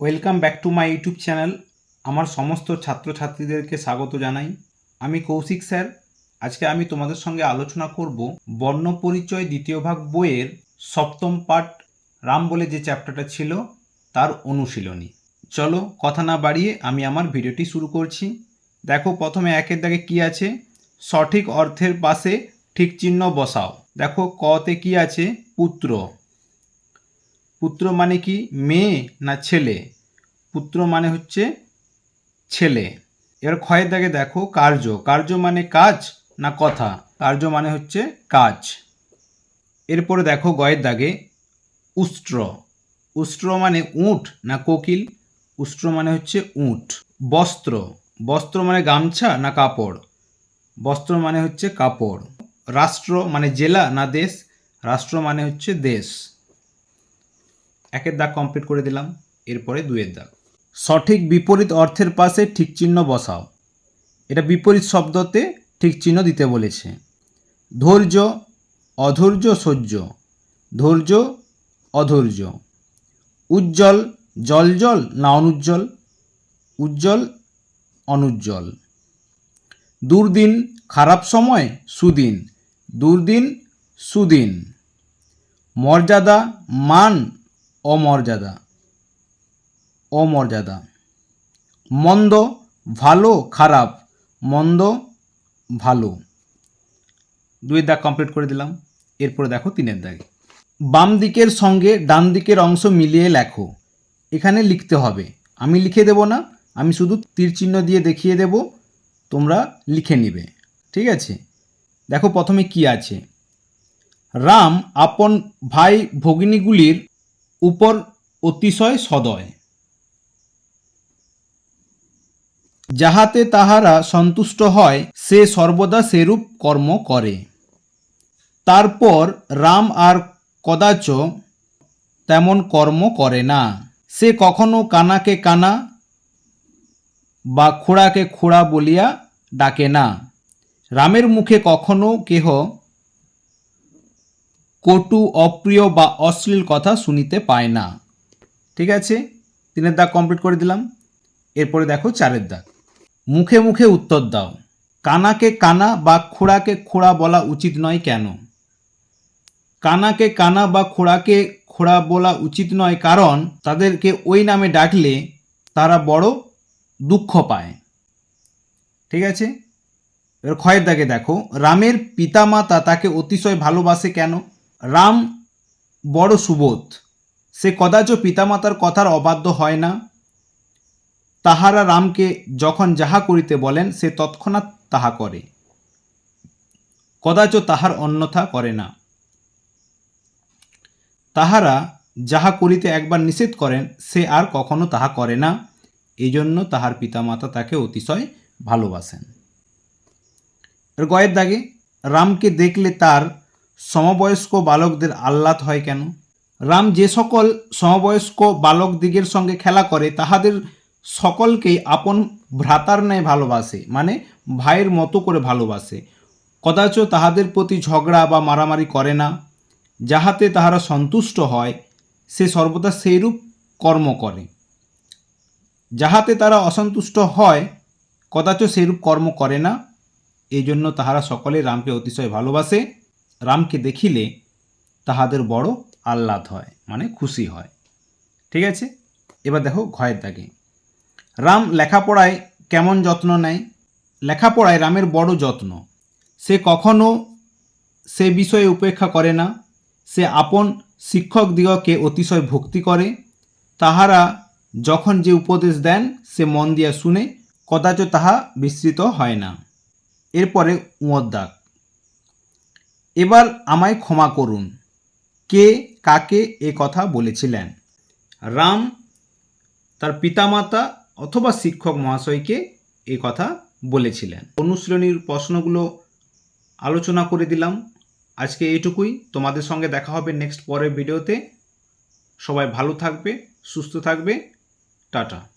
Welcome back to my YouTube channel আমার সমস্ত ছাত্রছাত্রীদেরকে স্বাগত জানাই। আমি কৌশিক স্যার। আজকে আমি তোমাদের সঙ্গে আলোচনা করব বর্ণ পরিচয় দ্বিতীয় ভাগ বইয়ের সপ্তম পাঠ রাম বলে যে চ্যাপ্টারটা ছিল, তার অনুশীলনী। চলো কথা না বাড়িয়ে আমি আমার ভিডিওটি শুরু করছি। দেখো প্রথমে একের দাগে কি আছে? সঠিক অর্থের পাশে ঠিক চিহ্ন বসাও। দেখো কতে কি আছে? পুত্র। পুত্র মানে কি? মেয়ে না ছেলে? পুত্র মানে হচ্ছে ছেলে। এবার ক্ষয়ের দাগে দেখো, কার্য। কার্য মানে কাজ না কথা? কার্য মানে হচ্ছে কাজ। এরপরে দেখো গয়ের দাগে উষ্ট্র। উষ্ট্র মানে উট না কোকিল? উষ্ট্র মানে হচ্ছে উট। বস্ত্র। বস্ত্র মানে গামছা না কাপড়? বস্ত্র মানে হচ্ছে কাপড়। রাষ্ট্র মানে জেলা না দেশ? রাষ্ট্র মানে হচ্ছে দেশ। একের দাগ কমপ্লিট করে দিলাম, এরপরে দুয়ের দাগ। সঠিক বিপরীত অর্থের পাশে ঠিক চিহ্ন বসাও। এটা বিপরীত শব্দতে ঠিক চিহ্ন দিতে বলেছে। ধৈর্য, অধৈর্য, সহ্য। ধৈর্য, অধৈর্য। উজ্জ্বল জল জল না অনুজ্জ্বল? উজ্জ্বল, অনুজ্জ্বল। দুর্দিন, খারাপ সময়, সুদিন। দুর্দিন, সুদিন। মর্যাদা, মান অমর্যাদা। অমর্যাদা। মন্দ ভালো খারাপ। মন্দ ভালো। দুই দাগ কমপ্লিট করে দিলাম। এরপরে দেখো তিনের দাগে। বাম দিকের সঙ্গে ডান দিকের অংশ মিলিয়ে লেখো। এখানে লিখতে হবে। আমি লিখে দেব না। আমি শুধু তীর চিহ্ন দিয়ে দেখিয়ে দেব। তোমরা লিখে নিবে। ঠিক আছে? দেখো প্রথমে কি আছে। রাম আপন ভাই ভগিনীগুলির উপর অতিশয় সদয়। যাহাতে তাহারা সন্তুষ্ট হয়, সে সর্বদা সেরূপ কর্ম করে। তারপর রাম আর কদাচ তেমন কর্ম করে না। সে কখনো কানাকে কানা বা খোড়াকে খোড়া বলিয়া ডাকে না। রামের মুখে কখনো কেহ কটু, অপ্রিয় বা অশ্লীল কথা শুনিতে পায় না। ঠিক আছে? তিনের দাগ কমপ্লিট করে দিলাম। এরপরে দেখো চারের দাগ। মুখে মুখে উত্তর দাও। কানাকে কানা বা খোড়াকে খোড়া বলা উচিত নয় কেন? কানাকে কানা বা খোড়াকে খোড়া বলা উচিত নয় কারণ তাদেরকে ওই নামে ডাকলে তারা বড় দুঃখ পায়। ঠিক আছে? এবার ক্ষয়ের দাগে দেখো। রামের পিতামাতা তাকে অতিশয় ভালোবাসে কেন? রাম বড় সুবোধ। সে কদাচ পিতামাতার কথার অবাধ্য হয় না। তাহারা রামকে যখন যাহা করিতে বলেন, সে তৎক্ষণাৎ তাহা করে। কদাচ তাহার অন্যথা করে না। তাহারা যাহা করিতে একবার নিষেধ করেন, সে আর কখনো তাহা করে না। এই জন্য তাহার পিতামাতা তাকে অতিশয় ভালোবাসেন। গয়ের দাগে রামকে দেখলে তার সমবয়স্ক বালকদের আহ্লাদ হয় কেন? রাম যে সকল সমবয়স্ক বালক দিগের সঙ্গে খেলা করে, তাহাদের সকলকেই আপন ভ্রাতার ন্যায় ভালোবাসে মানে ভাইয়ের মতো করে ভালোবাসে। কদাচ তাহাদের প্রতি ঝগড়া বা মারামারি করে না। যাহাতে তাহারা সন্তুষ্ট হয়, সে সর্বদা সেইরূপ কর্ম করে। যাহাতে তারা অসন্তুষ্ট হয়, কদাচ সেইরূপ কর্ম করে না। এই জন্য তাহারা সকলে রামকে অতিশয় ভালোবাসে। রামকে দেখিলে তাহাদের বড় আহ্লাদ হয় মানে খুশি হয়। ঠিক আছে? এবার দেখো ঘয়ের দাগে। রাম লেখাপড়ায় কেমন যত্ন নেয়? লেখাপড়ায় রামের বড় যত্ন। সে কখনো সে বিষয়ে উপেক্ষা করে না। সে আপন শিক্ষক দিগকে অতিশয় ভক্তি করে। তাহারা যখন যে উপদেশ দেন, সে মন দিয়া শুনে, কদাচ তাহা বিস্তৃত হয় না। এরপরে দাগ। এবার আমায় ক্ষমা করুন। কে কাকে এ কথা বলেছিলেন? রাম, তার পিতামাতা অথবা শিক্ষক মহাশয়কে এ কথা বলেছিলেন। অনুশীলনীর প্রশ্নগুলো আলোচনা করে দিলাম। আজকে এইটুকুই তোমাদের সঙ্গে দেখা হবে নেক্সট পরের ভিডিওতে। সবাই ভালো থাকবে, সুস্থ থাকবে। টাটা।